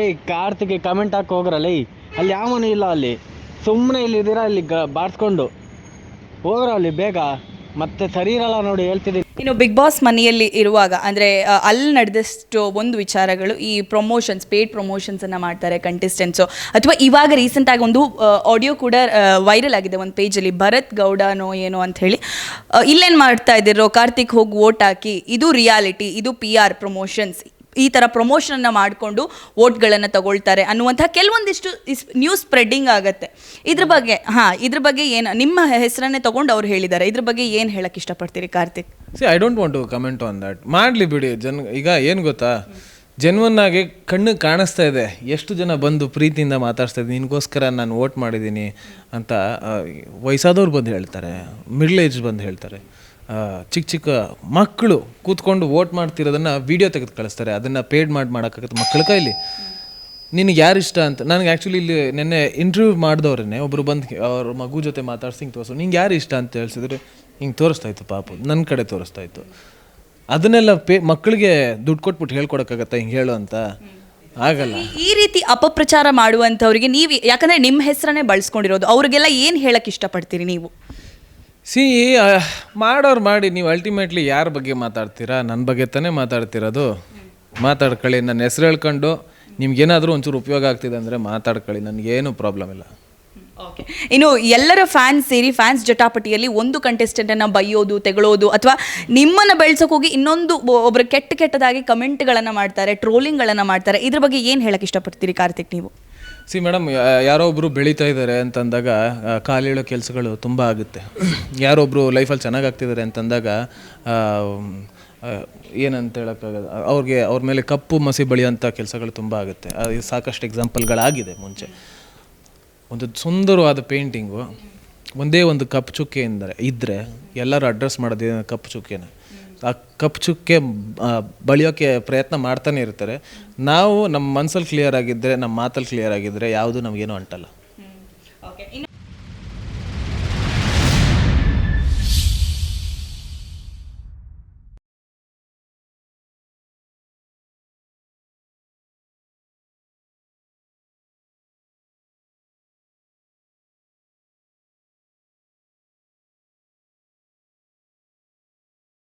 ಏಯ್ ಕಾರ್ತಿಕ್ ಕಮೆಂಟ್ ಹಾಕಿ ಹೋಗ್ರಲ್ಲ, ಏಯ್, ಅಲ್ಲಿ ಯಾವನು ಇಲ್ಲ ಅಲ್ಲಿ. ಸುಮ್ಮನೆ ಇಲ್ಲಿದ್ದೀರಾ ಇಲ್ಲಿ ಗ, ಬಾರಿಸ್ಕೊಂಡು. ಹೋಗ್ರ ಅಲ್ಲಿ ಬೇಗ. ಮತ್ತೆ ಸರಿ ಇರಲ್ಲ ನೋಡಿ, ಹೇಳ್ತಿದ್ದೀನಿ. ಇನ್ನು ಬಿಗ್ ಬಾಸ್ ಮನೆಯಲ್ಲಿ ಇರುವಾಗ, ಅಂದರೆ ಅಲ್ಲಿ ನಡೆದಷ್ಟು ಒಂದು ವಿಚಾರಗಳು ಈ ಪ್ರಮೋಷನ್ಸ್ ಪೇಡ್ ಪ್ರಮೋಷನ್ಸನ್ನು ಮಾಡ್ತಾರೆ ಕಂಟೆಸ್ಟೆಂಟ್ಸು ಅಥವಾ ಇವಾಗ ರೀಸೆಂಟಾಗಿ ಒಂದು ಆಡಿಯೋ ಕೂಡ ವೈರಲ್ ಆಗಿದೆ. ಒಂದು ಪೇಜಲ್ಲಿ ಭರತ್ ಗೌಡನೋ ಏನೋ ಅಂತ ಹೇಳಿ. ಇಲ್ಲೇನು ಮಾಡ್ತಾ ಇದ್ದೀರೋ? ಕಾರ್ತಿಕ್ ಹೋಗಿ ವೋಟ್ ಹಾಕಿ. ಇದು ರಿಯಾಲಿಟಿ ಇದು ಪಿ ಆರ್ ಪ್ರಮೋಷನ್ಸ್ ಈ ಥರ ಪ್ರಮೋಷನನ್ನು ಮಾಡಿಕೊಂಡು ವೋಟ್ಗಳನ್ನು ತಗೊಳ್ತಾರೆ ಅನ್ನುವಂಥ ಕೆಲವೊಂದಿಷ್ಟು ನ್ಯೂಸ್ ಸ್ಪ್ರೆಡ್ಡಿಂಗ್ ಆಗುತ್ತೆ. ಇದ್ರ ಬಗ್ಗೆ, ಹಾಂ, ಇದ್ರ ಬಗ್ಗೆ ಏನು, ನಿಮ್ಮ ಹೆಸರನ್ನೇ ತಗೊಂಡು ಅವ್ರು ಹೇಳಿದ್ದಾರೆ. ಇದ್ರ ಬಗ್ಗೆ ಏನು ಹೇಳಕ್ಕೆ ಇಷ್ಟಪಡ್ತೀರಿ Karthik? See I don't want to comment on that ಮಾಡಲಿ ಬಿಡಿ, ಜನ್, ಈಗ ಏನು ಗೊತ್ತಾ? ಜೆನ್ವನ್ ಆಗಿ ಕಣ್ಣು ಕಾಣಿಸ್ತಾ ಇದೆ. ಎಷ್ಟು ಜನ ಬಂದು ಪ್ರೀತಿಯಿಂದ ಮಾತಾಡ್ಸ್ತಾ ಇದ್ದೀನಿ, ನಿನಗೋಸ್ಕರ ನಾನು ವೋಟ್ ಮಾಡಿದ್ದೀನಿ ಅಂತ ವಯಸ್ಸಾದವ್ರು ಬಂದು ಹೇಳ್ತಾರೆ ಮಿಡ್ಲ್ ಏಜ್ ಬಂದು ಹೇಳ್ತಾರೆ. ಚಿಕ್ಕ ಚಿಕ್ಕ ಮಕ್ಕಳು ಕೂತ್ಕೊಂಡು ವೋಟ್ ಮಾಡ್ತಿರೋದನ್ನು ವೀಡಿಯೋ ತೆಗೆದು ಕಳಿಸ್ತಾರೆ. ಅದನ್ನು ಪೇಡ್ ಮಾಡಿ, ಮಾಡೋಕ್ಕಾಗತ್ತೆ ಮಕ್ಕಳ ಕೈಲಿ. ನಿನಗೆ ಯಾರು ಇಷ್ಟ ಅಂತ, ನನಗೆ ಆ್ಯಕ್ಚುಲಿ ಇಲ್ಲಿ ನಿನ್ನೆ ಇಂಟರ್ವ್ಯೂ ಮಾಡಿದವ್ರನ್ನೇ ಒಬ್ಬರು ಬಂದು ಅವ್ರ ಮಗು ಜೊತೆ ಮಾತಾಡ್ಸಿ ಹಿಂಗೆ ತೋರಿಸು. ನಿಂಗೆ ಯಾರು ಇಷ್ಟ? ಅಂತ ಹೇಳ್ಸಿದ್ರೆ, ಹಿಂಗೆ ತೋರಿಸ್ತಾ ಇತ್ತು ಪಾಪು ನನ್ನ ಕಡೆ ತೋರಿಸ್ತಾ ಇತ್ತು. ಅದನ್ನೆಲ್ಲ ಪೇ, ಮಕ್ಕಳಿಗೆ ದುಡ್ಡು ಕೊಟ್ಬಿಟ್ಟು ಹೇಳ್ಕೊಡೋಕ್ಕಾಗತ್ತಾ, ಹಿಂಗೆ ಹೇಳು ಅಂತ? ಆಗಲ್ಲ. ಈ ರೀತಿ ಅಪಪ್ರಚಾರ ಮಾಡುವಂಥವ್ರಿಗೆ ನೀವು, ಯಾಕಂದ್ರೆ ನಿಮ್ಮ ಹೆಸರನ್ನೇ ಬಳಸ್ಕೊಂಡಿರೋದು. ಅವ್ರಿಗೆಲ್ಲ ಏನು ಹೇಳಕ್ಕೆ ಇಷ್ಟಪಡ್ತೀರಿ ನೀವು? ಸಿ ಮಾಡೋರು ಮಾಡಿ, ನೀವು ಅಲ್ಟಿಮೇಟ್ಲಿ ಯಾರ ಬಗ್ಗೆ ಮಾತಾಡ್ತೀರಾ? ನನ್ನ ಬಗ್ಗೆ ತಾನೇ ಮಾತಾಡ್ತಿರೋದು. ಮಾತಾಡ್ಕೊಳ್ಳಿ ನನ್ನ ಹೆಸರು ಹೇಳ್ಕೊಂಡು ನಿಮ್ಗೇನಾದರೂ ಒಂಚೂರು ಉಪಯೋಗ ಆಗ್ತಿದೆ ಅಂದರೆ ಮಾತಾಡ್ಕೊಳ್ಳಿ, ನನಗೇನು ಪ್ರಾಬ್ಲಮ್ ಇಲ್ಲ. ಓಕೆ ಇನ್ನು ಎಲ್ಲರ ಫ್ಯಾನ್ಸ್ ಸೇರಿ ಫ್ಯಾನ್ಸ್ ಜಟಾಪಟಿಯಲ್ಲಿ ಒಂದು ಕಂಟೆಸ್ಟೆಂಟನ್ನು ಬೈಯೋದು ತೆಗಳೋದು ಅಥವಾ ನಿಮ್ಮನ್ನು ಬೆಳ್ಸೋಕೆ ಹೋಗಿ ಇನ್ನೊಂದು ಒಬ್ಬರು ಕೆಟ್ಟ ಕೆಟ್ಟದಾಗಿ ಕಮೆಂಟ್ಗಳನ್ನು ಮಾಡ್ತಾರೆ ಟ್ರೋಲಿಂಗ್ಗಳನ್ನು ಮಾಡ್ತಾರೆ. ಇದ್ರ ಬಗ್ಗೆ ಏನು ಹೇಳಕ್ಕೆ ಇಷ್ಟಪಡ್ತೀರಿ ಕಾರ್ತಿಕ್ ನೀವು? ಸಿ ಮೇಡಮ್ ಯಾರೋ ಒಬ್ಬರು ಬೆಳೀತಾ ಇದ್ದಾರೆ ಅಂತಂದಾಗ ಕಾಲಿಡೋ ಕೆಲಸಗಳು ತುಂಬ ಆಗುತ್ತೆ. ಯಾರೊಬ್ಬರು ಲೈಫಲ್ಲಿ ಚೆನ್ನಾಗಿ ಆಗ್ತಿದ್ದಾರೆ ಅಂತಂದಾಗ ಏನಂತ ಹೇಳೋಕ್ಕಾಗಲ್ಲ, ಅವ್ರಿಗೆ ಅವ್ರ ಮೇಲೆ ಕಪ್ಪು ಮಸಿ ಬಳಿಯೋಂಥ ಕೆಲಸಗಳು ತುಂಬ ಆಗುತ್ತೆ. ಅದು ಸಾಕಷ್ಟು ಎಕ್ಸಾಂಪಲ್ಗಳಾಗಿದೆ ಮುಂಚೆ. ಒಂದು ಸುಂದರವಾದ ಪೇಂಟಿಂಗು ಒಂದೇ ಒಂದು ಕಪ್ಪು ಎಂದರೆ ಇದ್ದರೆ ಎಲ್ಲರೂ ಅಡ್ರೆಸ್ ಮಾಡೋದೇ ಕಪ್ಪು ಚುಕ್ಕೆನ. ಆ ಕಪ್ಪು ಚುಕ್ಕೆ ಬಳಿಯೋಕ್ಕೆ ಪ್ರಯತ್ನ ಮಾಡ್ತಾನೆ ಇರ್ತಾರೆ. ನಾವು ನಮ್ಮ ಮನ್ಸಲ್ಲಿ ಕ್ಲಿಯರ್ ಆಗಿದ್ದರೆ ನಮ್ಮ ಮಾತಲ್ಲಿ ಕ್ಲಿಯರ್ ಆಗಿದ್ದರೆ ಯಾವುದು ನಮಗೇನು ಅಂಟಲ್ಲ.